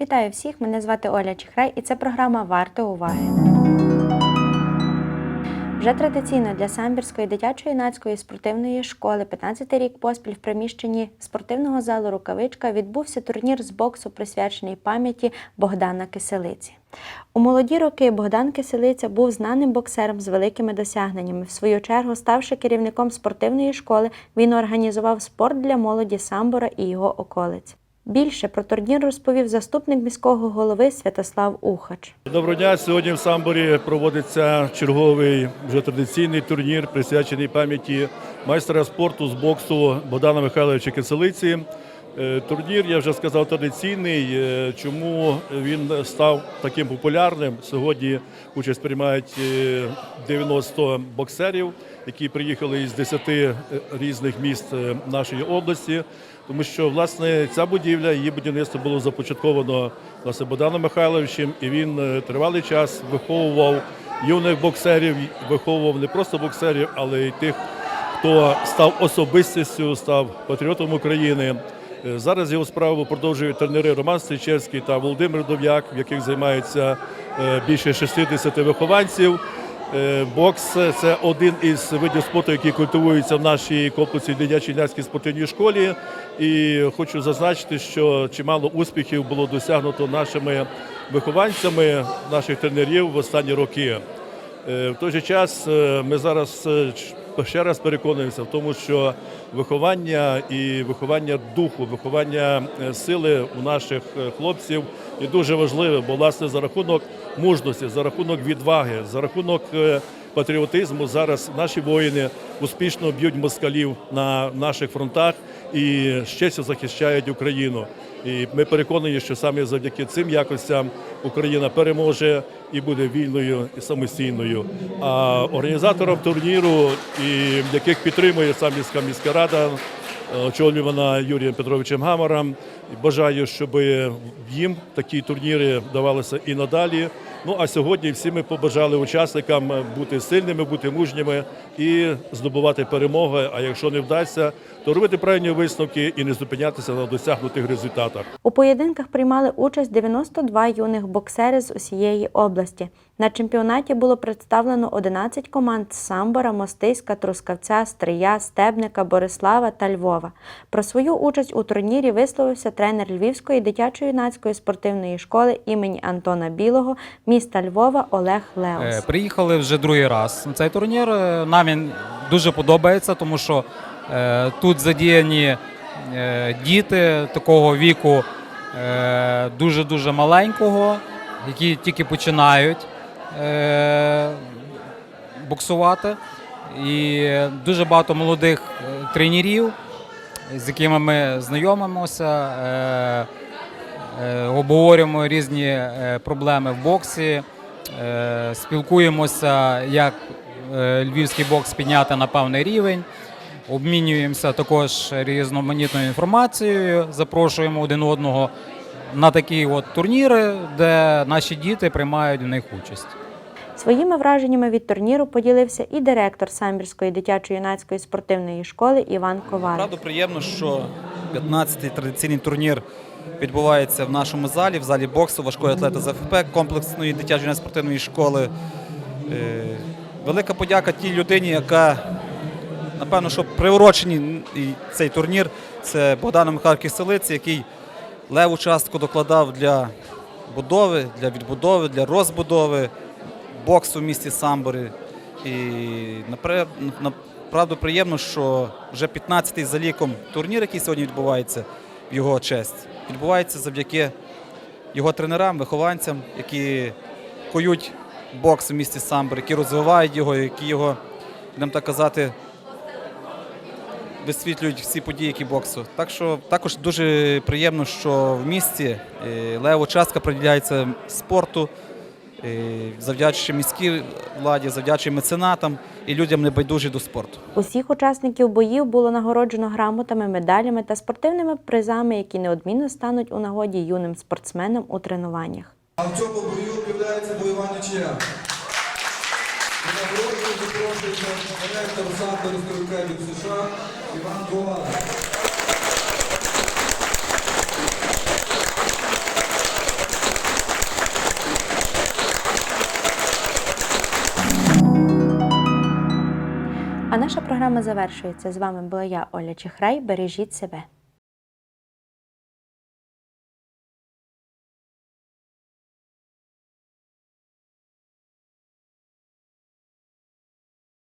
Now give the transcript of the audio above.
Вітаю всіх! Мене звати Оля Чихрай і це програма Варто уваги. Вже традиційно для самбірської дитячо-юнацької спортивної школи 15-й рік поспіль в приміщенні спортивного залу Рукавичка відбувся турнір з боксу, присвячений пам'яті Богдана Киселиці. У молоді роки Богдан Киселиця був знаним боксером з великими досягненнями. В свою чергу, ставши керівником спортивної школи, він організував спорт для молоді Самбора і його околиць. Більше про турнір розповів заступник міського голови Святослав Ухач. Доброго дня. Сьогодні в Самборі проводиться черговий вже традиційний турнір, присвячений пам'яті майстра спорту з боксу Богдана Михайловича Киселиці. Е, Турнір, я вже сказав, традиційний. Е, Чому він став таким популярним? Сьогодні участь приймають е, 90 боксерів, які приїхали із 10 різних міст е, нашої області. Тому що власне ця будівля, її будівництво було започатковано власне Богданом Михайловичем, і він е, тривалий час виховував юних боксерів, виховував не просто боксерів, але й тих, хто став особистістю, став патріотом України. Е, Зараз його справу продовжують тренери Роман Стрічевський та Володимир Дов'як, в яких займається е, більше 60 вихованців. Е, Бокс це один із видів спорту, який культивується в нашій комплексі дитячій юнацькій спортивній школі. І хочу зазначити, що чимало успіхів було досягнуто нашими вихованцями, наших тренерів в останні роки. В той же час ми зараз ще раз переконуємося в тому, що виховання і виховання духу, виховання е, сили у наших е, хлопців і дуже важливе, бо власне за рахунок мужності, за рахунок відваги, за рахунок е, патріотизму зараз наші воїни успішно б'ють москалів на наших фронтах і ще захищають Україну. І ми переконані, що саме завдяки цим якостям Україна переможе і буде вільною і самостійною. А організаторам турніру, і яких підтримує Самбірська міська рада, е, очолювана Юрієм Петровичем Гамаром, бажаю, щоб їм такі турніри давалися і надалі. Ну а сьогодні всі ми побажали учасникам бути сильними, бути мужніми і здобувати перемоги. А якщо не вдасться, то робити правильні висновки і не зупинятися на досягнутих результатах. У поєдинках приймали участь 92 юних боксери з усієї області. На чемпіонаті було представлено 11 команд з Самбора, Мостиська, Трускавця, Стрия, Стебника, Борислава та Львова. Про свою участь у турнірі висловився тренер Львівської дитячо-юнацької спортивної школи імені Антона Білого міста Львова Олег Е, Леос. Приїхали вже другий раз цей турнір. Е, Нам він дуже подобається, тому що е, тут задіяні е, діти такого віку е, дуже-дуже маленького, які тільки починають е, боксувати. І дуже багато молодих е, тренерів, з якими ми знайомимося. Е, Е, обговорюємо різні е, проблеми в боксі, е, спілкуємося, як е, львівський бокс підняти на певний рівень. Обмінюємося також різноманітною інформацією, запрошуємо один одного на такі от турніри, де наші діти приймають в них участь. Своїми враженнями від турніру поділився і директор Самбірської дитячо-юнацької спортивної школи Іван Коваль. Правда, приємно, що 15-й традиційний турнір відбувається в нашому залі, в залі боксу важкої атлети з ФП, комплексної дитячої спортивної школи. Е, Велика подяка тій людині, яка, напевно, що приурочені цей турнір, це Богдан Михайло Киселиць, який леву частку докладав для будови, для відбудови, для розбудови боксу в місті Самборі. І направду приємно, що вже 15-й за ліком турнір, який сьогодні відбувається в його честь, відбувається завдяки його тренерам, вихованцям, які коють бокс в місті Самбор, які розвивають його, які його, будемо так казати, висвітлюють всі події, які боксу. Так що також дуже приємно, що в місті е, лева частка приділяється спорту, завдячуючи міській владі, завдячуючи меценатам і людям небайдужі до спорту. Усіх учасників боїв було нагороджено грамотами, медалями та спортивними призами, які неодмінно стануть у нагоді юним спортсменам у тренуваннях. А в цьому бою об'являється бойова нічия. І нагороджує запрошується директор Самборської КВ США Іван Коваль. Програма завершується. З вами була я, Оля Чехрай. Бережіть себе.